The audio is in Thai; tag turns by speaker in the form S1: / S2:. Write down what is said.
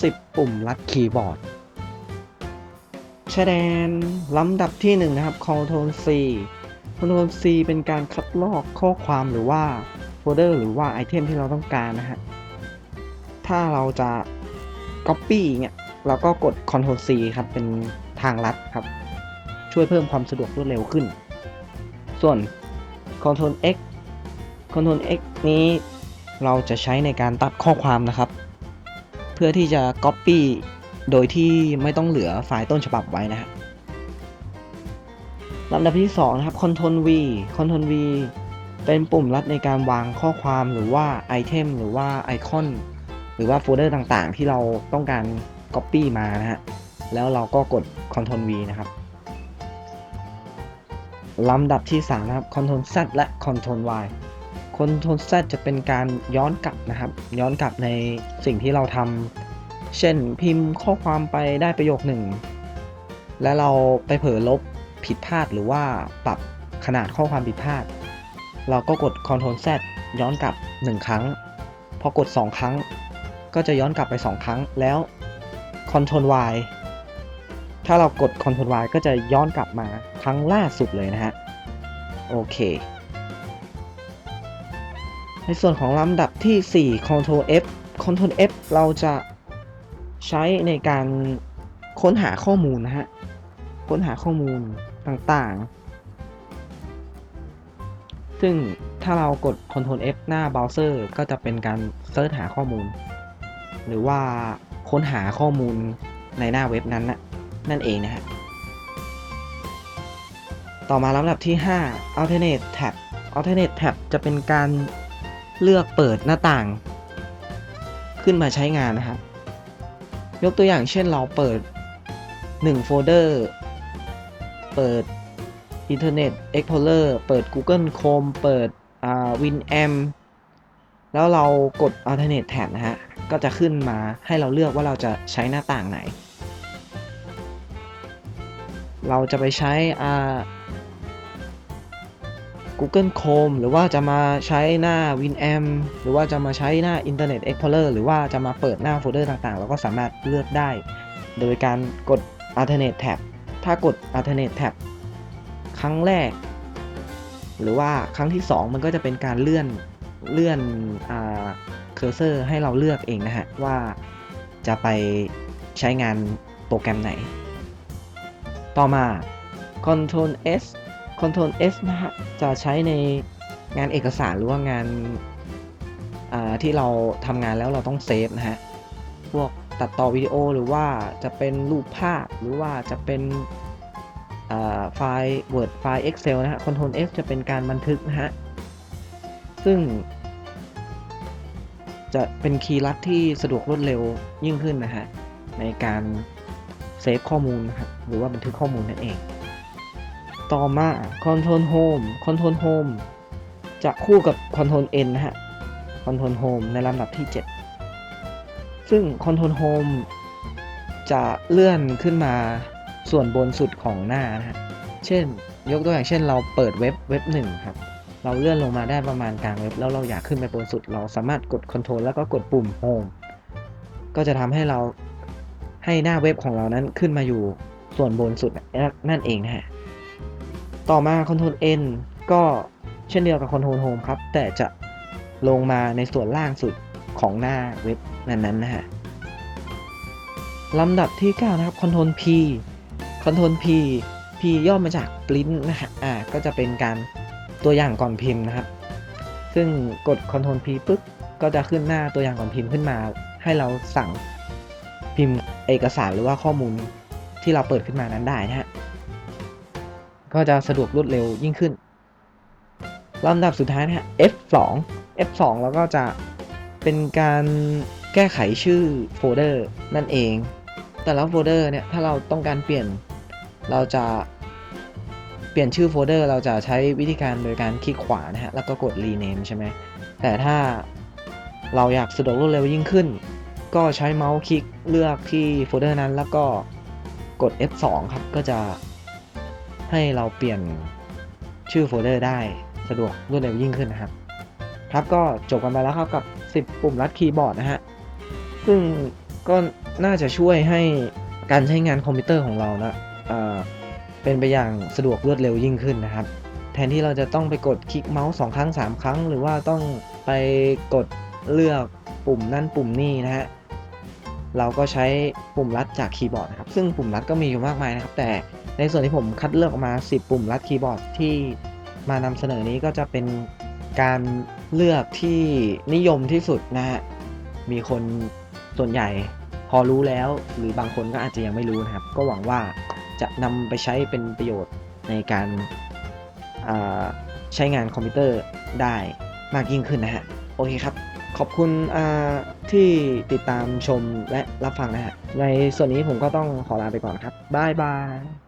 S1: 10 ปุ่มลัดคีย์บอร์ดชแดนลำดับที่1นะครับ Ctrl C Ctrl C เป็นการคัดลอกข้อความหรือว่าโฟลเดอร์หรือว่าไอเทมที่เราต้องการนะฮะ ถ้าเราจะ Copy เนี่ยเราก็กด Ctrl C ครับ เป็นทางลัดครับ ช่วยเพิ่มความสะดวกรวดเร็วขึ้น ส่วน Ctrl X Ctrl X นี้เราจะใช้ในการตัดข้อความนะครับ พื่อที่จะ Copy โดยที่ไม่ต้องเหลือไฟล์ต้นฉบับไว้นะฮะลำดับที่2นะครับ Ctrl V Ctrl V เป็นปุ่มลัดในการวางข้อความหรือว่าไอเทมหรือว่าไอคอนหรือว่าโฟลเดอร์ต่างๆ ที่เราต้องการ Copy มานะฮะแล้วเราก็กด Ctrl V นะครับลำดับที่ 3 นะครับ Ctrl Z และ Ctrl Y Ctrl Z จะเป็นการย้อนกลับนะครับ ย้อนกลับในสิ่งที่เราทำเช่นพิมพ์ข้อความไปได้ประโยคหนึ่ง แล้วเราไปเผลอลบผิดพลาดหรือว่าปรับขนาดข้อความผิดพลาด เราก็กด Ctrl Z ย้อนกลับ 1 ครั้ง พอกด 2 ครั้ง ก็จะย้อนกลับไป 2 ครั้งแล้ว Ctrl Y ถ้าเรากด Ctrl Y ก็จะย้อนกลับมาครั้งล่าสุดเลยนะฮะ โอเค ในส่วนของลำดับที่ 4 Ctrl F Ctrl F เราจะใช้ในการค้นหาข้อมูลนะฮะ ค้นหาข้อมูลต่างๆ ซึ่งถ้าเรากด Ctrl F หน้าเบราว์เซอร์ก็จะเป็นการเซิร์ชหาข้อมูล หรือว่าค้นหาข้อมูลในหน้าเว็บนั้นนะนั่นเองนะฮะ ต่อมาลำดับที่ 5 Alternate Tab Alternate Tab จะเป็นการ เลือกเปิดหน้าต่าง ขึ้นมาใช้งานนะครับ ยกตัวอย่างเช่นเราเปิด 1 โฟลเดอร์ เปิด Internet Explorer เปิด Google Chrome เปิด WinAm แล้วเรากด Alternate Tab นะฮะ ก็จะขึ้นมาให้เราเลือกว่าเราจะใช้หน้าต่างไหน เราจะไปใช้อ่า Google Chrome หรือว่าจะมาใช้หน้า Winamp หรือว่าจะมาใช้หน้า Internet Explorer หรือว่าจะมาเปิดหน้าโฟลเดอร์ต่างๆ เราก็สามารถเลือกได้ โดยการกด Alternate Tab ถ้ากด Alternate Tab ครั้งแรก หรือว่าครั้งที่ 2 มันก็จะเป็นการเลื่อนเลื่อนเคอร์เซอร์ให้เราเลือกเองนะฮะ ว่าจะไปใช้งานโปรแกรมไหน ต่อมา Ctrl S Ctrl S นะฮะจะใช้ในงานเอกสารหรือว่างานาที่เราทำงานแล้วเราต้องเซฟนะฮะ พวกตัดต่อวิดีโอหรือว่าจะเป็นรูปภาพหรือว่าจะเป็นไฟล์ Word ไฟล์ Excel นะฮะ Ctrl F จะเป็นการบันทึกนะฮะ ซึ่ง จะเป็นคีย์ลัดที่สะดวกรวดเร็วยิ่งขึ้นนะฮะ ในการเซฟข้อมูลนะครับหรือว่าบันทึกข้อมูลนั่นเอง ต่อมา Control Home Control Home จะคู่กับ Control N นะฮะ Control Home ในลำดับที่ 7 ซึ่ง Control Home จะเลื่อนขึ้นมาส่วนบนสุดของหน้านะฮะ เช่น ยกตัวอย่างเช่นเราเปิดเว็บเว็บหนึ่งครับ เราเลื่อนลงมาได้ประมาณกลางเว็บ แล้วเราอยากขึ้นไปบนสุด เราสามารถกด Control แล้วก็กดปุ่ม Home ก็จะทำให้เราให้หน้าเว็บของเรานั้นขึ้นมาอยู่ส่วนบนสุดนั่นเองนะฮะ ต่อมา Ctrl N ก็เช่นเดียวกับ Ctrl Home ครับ แต่จะลงมาในส่วนล่างสุดของหน้าเว็บนั้นๆนะฮะลำดับที่ 9 นะครับ Ctrl P Ctrl P P ย่อมาจาก print นะฮะอ่าก็จะเป็นการตัวอย่างก่อนพิมพ์นะครับ ซึ่งกด Ctrl P ปึ๊บก็จะขึ้นหน้าตัวอย่างก่อนพิมพ์ขึ้นมา ให้เราสั่งพิมพ์เอกสารหรือว่าข้อมูลที่เราเปิดขึ้นมานั้นได้นะฮะ ก็จะสะดวกรวดเร็วยิ่งขึ้นลำดับสุดท้ายนะฮะ F2 F2 แล้วก็จะเป็นการแก้ไขชื่อโฟลเดอร์นั่นเอง แต่ละโฟลเดอร์เนี่ยถ้าเราต้องการเปลี่ยนเราจะเปลี่ยนชื่อโฟลเดอร์เราจะใช้วิธีการโดยการคลิกขวานะฮะ แล้วก็กด rename ใช่ไหม แต่ถ้าเราอยากสะดวกรวดเร็วยิ่งขึ้น ก็ใช้เมาส์คลิกเลือกที่โฟลเดอร์นั้นแล้วก็กด F2 ครับ ก็จะ ให้เราเปลี่ยนชื่อโฟลเดอร์ได้สะดวกรวดเร็วยิ่งขึ้นนะครับ ครับก็จบกันไปแล้วครับกับ 10 ปุ่มลัดคีย์บอร์ดนะฮะ ซึ่งก็น่าจะช่วยให้การใช้งานคอมพิวเตอร์ของเรานะเอ่อเป็นไปอย่างสะดวกรวดเร็วยิ่งขึ้นนะครับ แทนที่เราจะต้องไปกดคลิกเมาส์สองครั้ง 3 ครั้ง หรือว่าต้องไปกดเลือกปุ่มนั่นปุ่มนี่นะฮะ เราก็ใช้ปุ่มลัดจากคีย์บอร์ดนะครับ ซึ่งปุ่มลัดก็มีอยู่มากมายนะครับ แต่ในส่วนที่ผมคัดเลือกออกมา 10 ปุ่มลัดคีย์บอร์ดที่มานำเสนอนี้ก็จะเป็นการเลือกที่นิยมที่สุดนะฮะ มีคนส่วนใหญ่พอรู้แล้ว หรือบางคนก็อาจจะยังไม่รู้นะครับ ก็หวังว่าจะนำไปใช้เป็นประโยชน์ในการใช้งานคอมพิวเตอร์ได้มากยิ่งขึ้นนะฮะ โอเคครับ ขอบคุณที่ติดตามชมและรับฟังนะฮะในส่วนนี้ผมก็ต้องขอลาไปก่อนครับบายบาย